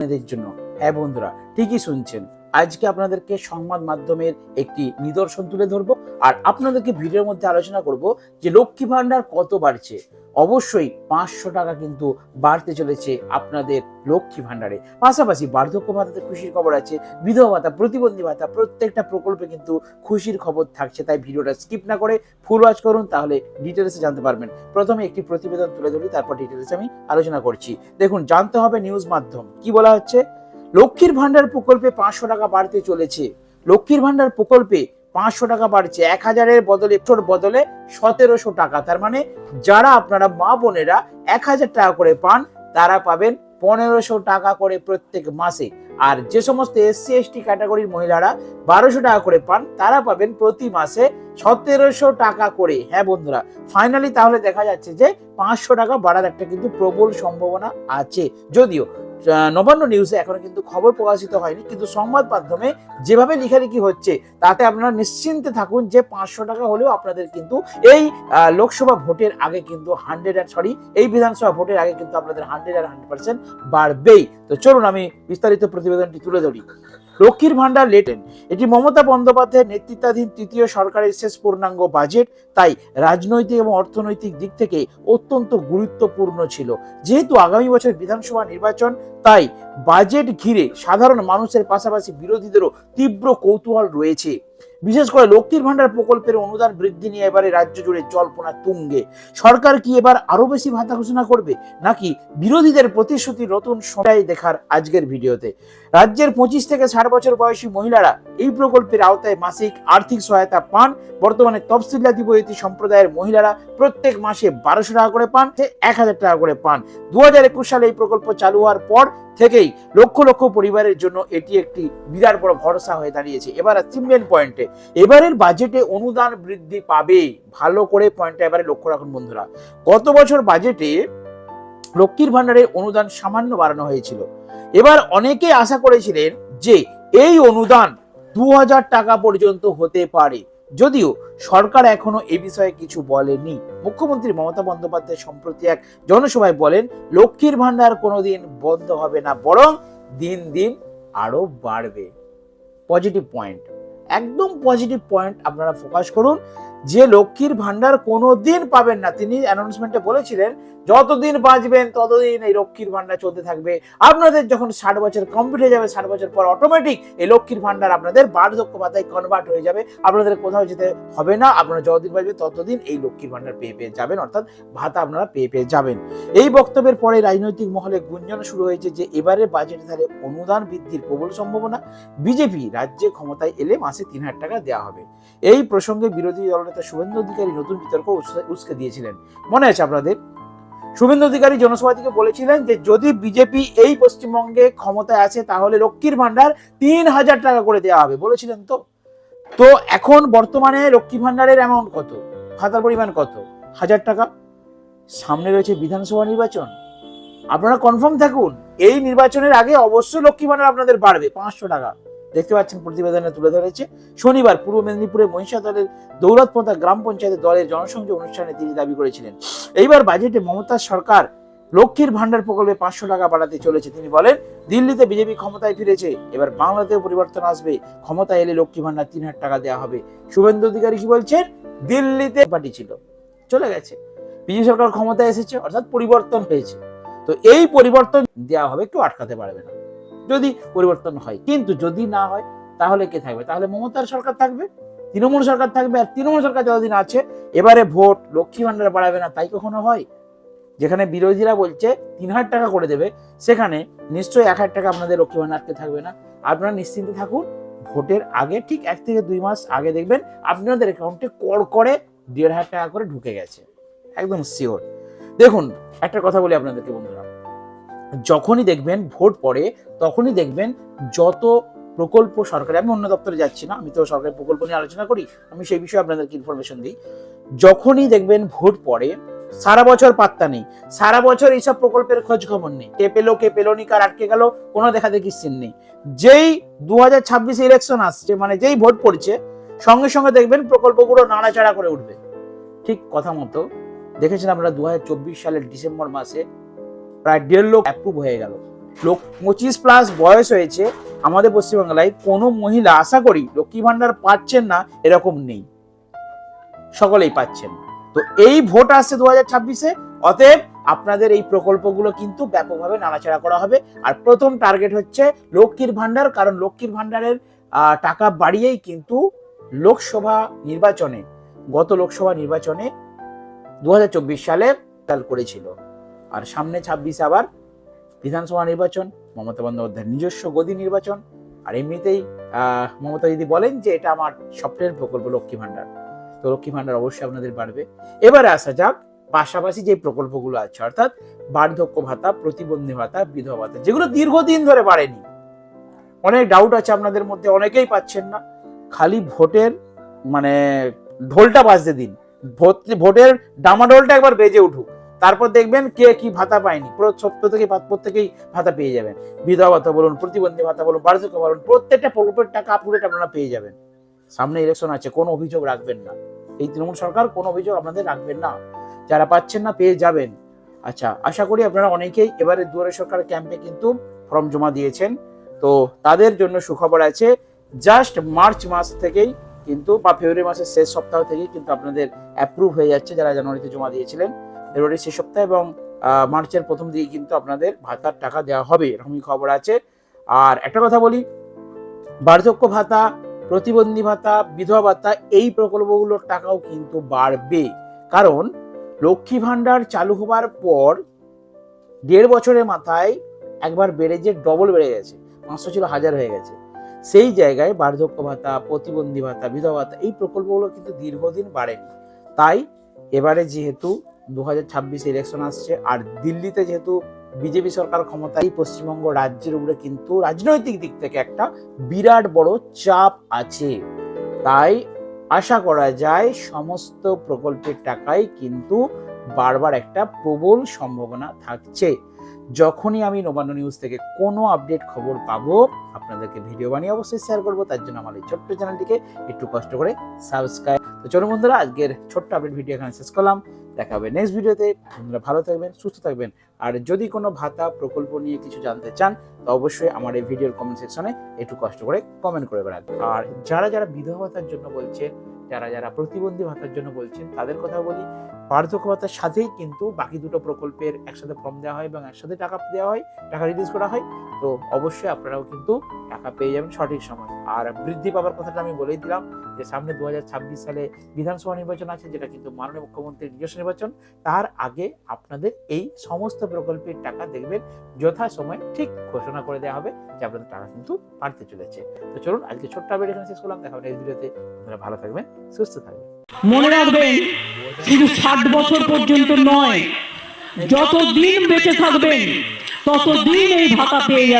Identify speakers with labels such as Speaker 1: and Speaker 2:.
Speaker 1: আপনাদের জন্য। হ্যাঁ বন্ধুরা ঠিকই শুনছেন। আজকে আপনাদেরকে সংবাদ মাধ্যমের একটি নিদর্শন তুলে ধরবো আর আপনাদেরকে ভিডিওর মধ্যে আলোচনা করব যে লক্ষ্মী ভান্ডার কত বাড়ছে। অবশ্যই পাঁচশো টাকা কিন্তু বাড়তে চলেছে আপনাদের লক্ষ্মী ভান্ডারে পাশাপাশি বার্ধক্য ভাতাতে খুশির খবর আছে, বিধবা ভাতা, প্রতিবন্ধী ভাতা, প্রত্যেকটা প্রকল্পে কিন্তু খুশির খবর থাকছে, তাই ভিডিওটা স্কিপ না করে ফুল ওয়াচ করুন, তাহলে ডিটেলসে জানতে পারবেন। প্রথমে একটি প্রতিবেদন তুলে ধরি, তারপর ডিটেলসে আমি আলোচনা করছি। দেখুন, জানতে হবে নিউজ মাধ্যম। কি বলা হচ্ছে? লক্ষ্মীর ভান্ডার প্রকল্পে পাঁচশো টাকা বাড়তে চলেছে। লক্ষ্মীর ভান্ডার প্রকল্পে পাঁচশো টাকা বাড়ছে। এক হাজারের বদলে, একশোর বদলে সতেরোশো টাকা। তার মানে যারা আপনারা মা বোনেরা এক হাজার টাকা করে পান, তারা পাবেন পনেরোশো টাকা করে প্রত্যেক মাসে। আর যে সমস্ত এসসি এসটি ক্যাটাগরির মহিলারা বারোশো টাকা করে পান, তারা পাবেন প্রতি মাসে সতেরোশো টাকা করে। হ্যাঁ বন্ধুরা, ফাইনালি তাহলে দেখা যাচ্ছে যে পাঁচশো টাকা বাড়ার একটা কিন্তু প্রবল সম্ভাবনা আছে। যদিও নবান্ন নিউজে এখনও কিন্তু খবর প্রকাশিত হয়নি, কিন্তু সংবাদ মাধ্যমে যেভাবে লেখালেখি হচ্ছে, তাতে আপনারা নিশ্চিন্তে থাকুন যে পাঁচশো টাকা হলেও আপনাদের কিন্তু এই লোকসভা ভোটের আগে কিন্তু হান্ড্রেড অ্যান্ড সরি এই বিধানসভা ভোটের আগে কিন্তু আপনাদের হান্ড্রেড অ্যান্ড হান্ড্রেড পার্সেন্ট বাড়বেই। তো চলুন আমি বিস্তারিত প্রতিবেদনটি তুলে ধরি। লক্ষ্মীর ভান্ডার লেটেন। এটি মমতা বন্দ্যোপাধ্যায়ের নেতৃত্বাধীন তৃতীয় সরকারের শেষ পূর্ণাঙ্গ বাজেট। তাই রাজনৈতিক এবং অর্থনৈতিক দিক থেকে অত্যন্ত গুরুত্বপূর্ণ ছিল। যেহেতু আগামী বছর বিধানসভা নির্বাচন, তাই বাজেট ঘিরে সাধারণ মানুষের পাশাপাশি বিরোধীদেরও তীব্র কৌতূহল রয়েছে। বিশেষ করে লক্ষ্মীর ভান্ডার প্রকল্পের অনুদান বৃদ্ধি নিয়ে এবারে রাজ্য জুড়ে জল্পনা তুঙ্গে। সরকার কি এবার আরও বেশি ভাতা ঘোষণা করবে? নাকি বিরোধীদের প্রতিশ্রুতি নতুন সময় দেখার আজকের ভিডিওতে? রাজ্যের পঁচিশ থেকে ষাট বছর বয়সী মহিলারা এই প্রকল্পের আওতায় মাসিক আর্থিক সহায়তা পান। বর্তমানে তফসিল জাতিপতি সম্প্রদায়ের মহিলারা প্রত্যেক মাসে বারোশো টাকা করে পান এক হাজার টাকা করে পান। দু হাজার একুশ সালে এই প্রকল্প চালু হওয়ার পর থেকেই লক্ষ লক্ষ পরিবারের জন্য এটি একটি বিরাট বড় ভরসা হয়ে দাঁড়িয়েছে। এবার আসছি মেন পয়েন্টে এবারের বাজেটে অনুদান বৃদ্ধি পাবে। ভালো করে পয়েন্টটা এবারে লক্ষ্য রাখুন বন্ধুরা। গত বছর বাজেটে লক্ষ্মীর ভান্ডারের অনুদান সামান্য বাড়ানো হয়েছিল। এবার অনেকে আশা করেছিলেন যে এই অনুদান দু হাজার টাকা পর্যন্ত হতে পারে। যদিও সরকার এখনও এ বিষয়ে কিছু বলেনি। মুখ্যমন্ত্রী মমতা বন্দ্যোপাধ্যায় সম্প্রতি এক জনসভায় বলেন, লক্ষ্মীর ভাণ্ডার কোনোদিন বন্ধ হবে না, বরং দিন দিন আরও বাড়বে। Positive point. একদম পজিটিভ পয়েন্ট আপনারা ফোকাস করুন। যে লক্ষ্মীর ভান্ডার কোনো দিন পাবেন না, তিনি অ্যানাউন্সমেন্টে বলেছিলেন, যতদিন বাঁচবেন ততদিন এই লক্ষ্মীর ভান্ডার চলতে থাকবে। আপনাদের যখন ষাট বছর কমপ্লিট হয়ে যাবে, ষাট বছর পর অটোমেটিক এই লক্ষ্মীর ভান্ডার আপনাদের বার্ধক্য ভাতায় কনভার্ট হয়ে যাবে। আপনাদের কোথাও যেতে হবে না, আপনারা যতদিন বাঁচবে ততদিন এই লক্ষ্মীর ভান্ডার পেয়ে পেয়ে যাবেন, অর্থাৎ ভাতা আপনারা পেয়ে পেয়ে যাবেন। এই বক্তব্যের পরে রাজনৈতিক মহলে গুঞ্জন শুরু হয়েছে যে, এবারে বাজেটে তাহলে অনুদান বৃদ্ধির প্রবল সম্ভাবনা। বিজেপি রাজ্যে ক্ষমতায় এলে মাসে তিন হাজার টাকা দেওয়া হবে। এই প্রসঙ্গে বিরোধী দলনেতা শুভেন্দু অধিকারী নতুন বিতর্ক উস্কে- দিয়েছিলেন। মনে আছে আপনাদের? শুভেন্দু অধিকারী জনসভা থেকে বলেছিলেন যে, যদি বিজেপি এই পশ্চিমবঙ্গে ক্ষমতায় আছে, তাহলে লক্ষ্মীর ভান্ডার তিন হাজার টাকা করে দেওয়া হবে। বলেছিলেন তো? তো এখন বর্তমানে লক্ষ্মী ভান্ডারের অ্যামাউন্ট কত? ভাতার পরিমাণ কত? হাজার টাকা। সামনে রয়েছে বিধানসভা নির্বাচন। আপনারা কনফার্ম থাকুন, এই নির্বাচনের আগে অবশ্যই লক্ষ্মী ভান্ডার আপনাদের বাড়বে, পাঁচশো টাকা। দেখতে পাচ্ছেন প্রতিবেদনে তুলে ধরেছে। শনিবার পূর্ব মেদিনীপুরে মহিষা দলের দৌলতপন্থা গ্রাম পঞ্চায়েতের দলের জনসংযোগ অনুষ্ঠানে তিনি দাবি করেছিলেন। এইবার বাজেটে মমতা সরকার লক্ষ্মীর ভান্ডার প্রকল্পে পাঁচশো টাকা বাড়াতে চলেছে। তিনি বলেন, দিল্লিতে বিজেপি ক্ষমতায় ফিরেছে, এবার বাংলাতেও পরিবর্তন আসবে। ক্ষমতায় এলে লক্ষ্মী ভান্ডার তিন হাজার টাকা দেওয়া হবে। শুভেন্দু অধিকারী কি বলছেন? দিল্লিতে পার্টি ছিল, চলে গেছে। বিজেপি সরকার ক্ষমতায় এসেছে, অর্থাৎ পরিবর্তন হয়েছে। তো এই পরিবর্তন দেওয়া হবে, কেউ আটকাতে পারবে না। যদি পরিবর্তন হয়। কিন্তু যদি না হয়, তাহলে কে থাকবে? তাহলে মমতার সরকার থাকবে, তৃণমূল সরকার থাকবে, আর তৃণমূল সরকার যতদিন আছে, এবারে ভোট লক্ষ্মী ভান্ডার বাড়াবে না, তাই কখনো হয়? যেখানে বিরোধীরা বলছে, তিন হাজার টাকা করে দেবে, সেখানে নিশ্চয়ই এক হাজার টাকা আপনাদের লক্ষ্মী ভান্ডার আটকে থাকবে না। আপনারা নিশ্চিন্তে থাকুন, ভোটের আগে ঠিক এক থেকে দুই মাস আগে দেখবেন আপনাদের অ্যাকাউন্টে কর করে দেড় হাজার টাকা করে ঢুকে গেছে। একদম শিওর দেখুন, একটা কথা বলি আপনাদেরকে বন্ধুরা। যখনই দেখবেন ভোট পড়ে, তখনই দেখবেন যত প্রকল্প সরকারি, আমি অন্য দপ্তরে যাচ্ছি না, আমি তো সরকারি প্রকল্প নিয়ে আলোচনা করি, আমি সেই বিষয়ে আপনাদেরকে ইনফরমেশন দিই। যখনই দেখবেন ভোট পড়ে, সারা বছর পাত্তা নেই, সারা বছর এইসব প্রকল্পের খোঁজ খবর নেই, কে পেল কে পেল নি, কার আটকে গেল, কোনো দেখা দেখি সিন নেই। যেই দু হাজার ছাব্বিশে ইলেকশন আসছে মানে যেই ভোট পড়ছে, সঙ্গে সঙ্গে দেখবেন প্রকল্পগুলো নাড়াচাড়া করে উঠবে। ঠিক কথা মতো দেখেছেন আমরা দু হাজার চব্বিশ সালের ডিসেম্বর মাসে প্রায় দেড় লোক অ্যাপ্রুভ হয়ে গেল। লোক পঁচিশ প্লাস বয়স হয়েছে, আমাদের পশ্চিমবাংলায় কোনো মহিলা, আশা করি লক্ষ্মী ভাণ্ডার পাচ্ছেন না, এরকম নেই। সকলেই পাচ্ছেন। তো এই ভোট আসছে দু হাজার ছাব্বিশে, অতএব আপনাদের এই প্রকল্পগুলো কিন্তু ব্যাপকভাবে নাড়াচাড়া করা হবে। আর প্রথম টার্গেট হচ্ছে লক্ষ্মীর ভাণ্ডার, কারণ লক্ষ্মীর ভাণ্ডারের টাকা বাড়িয়েই কিন্তু লোকসভা নির্বাচনে, গত লোকসভা নির্বাচনে দুহাজার চব্বিশ সালে চাল করেছিল। আর সামনে ছাব্বিশে আবার বিধানসভা নির্বাচন, মমতা বন্দ্যোপাধ্যায়ের নিজস্ব গদি নির্বাচন, আর এমনিতেই মমতা দিদি বলেন যে এটা আমার স্বপ্নের প্রকল্প, লক্ষ্মী ভাণ্ডার। তো লক্ষ্মী ভাণ্ডার অবশ্যই আপনাদের বাড়বে। এবারে আসা যাক, পাশাপাশি যে প্রকল্পগুলো আছে, অর্থাৎ বার্ধক্য ভাতা, প্রতিবন্ধী ভাতা, বিধবা ভাতা, যেগুলো দীর্ঘদিন ধরে বাড়েনি। অনেক ডাউট আছে আপনাদের মধ্যে, অনেকেই পাচ্ছেন না। খালি ভোটের মানে ঢোলটা বাজতে দিন। ভোট- ভোটের ডামাডোলটা একবার বেজে উঠুক। তারপর দেখবেন কে কি ভাতা পায়নি। পুরো প্রত্যেকেই প্রত্যেকেই ভাতা পেয়ে যাবেন। বিধবা ভাতা বলুন, প্রতিবন্ধী ভাতা বলুন, বার্ধক্য বলুন, প্রত্যেকটা প্রকল্পের টাকা আপডেট আপনারা পেয়ে যাবেন। সামনে ইলেকশন আছে, কোনো অভিযোগ রাখবেন না। এই তৃণমূল সরকার কোনো অভিযোগ আপনাদের রাখবেন না। যারা পাচ্ছেন না, পেয়ে যাবেন। আচ্ছা আশা করি আপনারা অনেকেই এবারে দুয়ারে সরকার ক্যাম্পে কিন্তু ফর্ম জমা দিয়েছেন। তো তাদের জন্য সুখবর আছে জাস্ট মার্চ মাস থেকেই কিন্তু বা ফেব্রুয়ারি মাসের শেষ সপ্তাহ থেকেই কিন্তু আপনাদের অ্যাপ্রুভ হয়ে যাচ্ছে, যারা জানুয়ারিতে জমা দিয়েছিলেন। ফেব্রুয়ারির শেষ সপ্তাহে এবং মার্চের প্রথম দিকে কিন্তু আপনাদের ভাতার টাকা দেওয়া হবে, এরকমই খবর আছে। আর একটা কথা বলি, বার্ধক্য ভাতা, প্রতিবন্ধী ভাতা, বিধবা ভাতা, এই প্রকল্পগুলোর টাকাও কিন্তু বাড়বে। কারণ, লক্ষ্মী ভাণ্ডার চালু হবার পর দেড় বছরের মাথায় একবার বেড়ে যে ডবল বেড়ে গেছে, পাঁচশো ছিল হাজার হয়ে গেছে। সেই জায়গায় বার্ধক্য ভাতা, প্রতিবন্ধী ভাতা, বিধবা ভাতা, এই প্রকল্পগুলো কিন্তু দীর্ঘদিন বাড়েনি। তাই, এবারে যেহেতু দু হাজার ছাব্বিশে ইলেকশন আসছে। আর দিল্লিতে যেহেতু বিজেপি সরকার ক্ষমতায় পশ্চিমবঙ্গ রাজ্যের উপরে কিন্তু রাজনৈতিক দিক থেকে একটা বিরাট বড় চাপ আছে। তাই আশা করা যায় সমস্ত প্রকল্পের টাকায় কিন্তু বারবার একটা প্রবল সম্ভাবনা থাকছে। যখনই আমি নবান্ন নিউজ থেকে কোনো আপডেট খবর পাবো, আপনাদেরকে ভিডিও বানিয়ে অবশ্যই শেয়ার করব। তার জন্য আমার এই ছোট্ট চ্যানেলটিকে একটু কষ্ট করে সাবস্ক্রাইব তো চলো বন্ধুরা, আজকের ছোট্ট আপডেট ভিডিও এখানে শেষ করলাম। দেখা হবে নেক্সট ভিডিওতে বন্ধুরা, ভালো থাকবেন, সুস্থ থাকবেন। আর যদি কোনো ভাতা, প্রকল্প নিয়ে কিছু জানতে চান, তো অবশ্যই আমার এই ভিডিওর কমেন্ট সেকশনে একটু কষ্ট করে কমেন্ট করে বেড়াবেন আর যারা যারা বিধবা ভাতার জন্য বলছেন, যারা যারা প্রতিবন্ধী ভাতার জন্য বলছেন, তাদের কথা বলি। বার্ধক্য ভাতার সাথেই কিন্তু বাকি দুটো প্রকল্পের একসাথে ফর্ম দেওয়া হয় এবং একসাথে টাকা দেওয়া হয়, টাকা রিলিজ করা হয়। তো অবশ্যই আপনারাও কিন্তু টাকা পেয়ে যাবেন সঠিক সময়। আর বৃদ্ধি পাওয়ার কথাটা আমি বলেই দিলাম যে, সামনে দু হাজার ছাব্বিশ সালে বিধানসভা নির্বাচন আছে, যেটা কিন্তু মাননীয় মুখ্যমন্ত্রীর নিজস্ব নির্বাচন। তার আগে আপনাদের এই সমস্ত প্রকল্পের টাকা দেখবেন যথা সময় ঠিক ঘোষণা করে দেওয়া হবে যে, আপনাদের টাকা কিন্তু বাড়তে চলেছে। তো চলুন, আজকে ছোট্ট আপডেট এখানে শেষ করলাম। দেখা হবে নেক্সট ভিডিওতে আপনারা ভালো থাকবেন, সুস্থ থাকবেন।
Speaker 2: মনে রাখবেন শুধু ষাট বছর পর্যন্ত নয়। যত দিন বেঁচে থাকবেন তত দিন এই ভাতা পেয়ে যাবেন।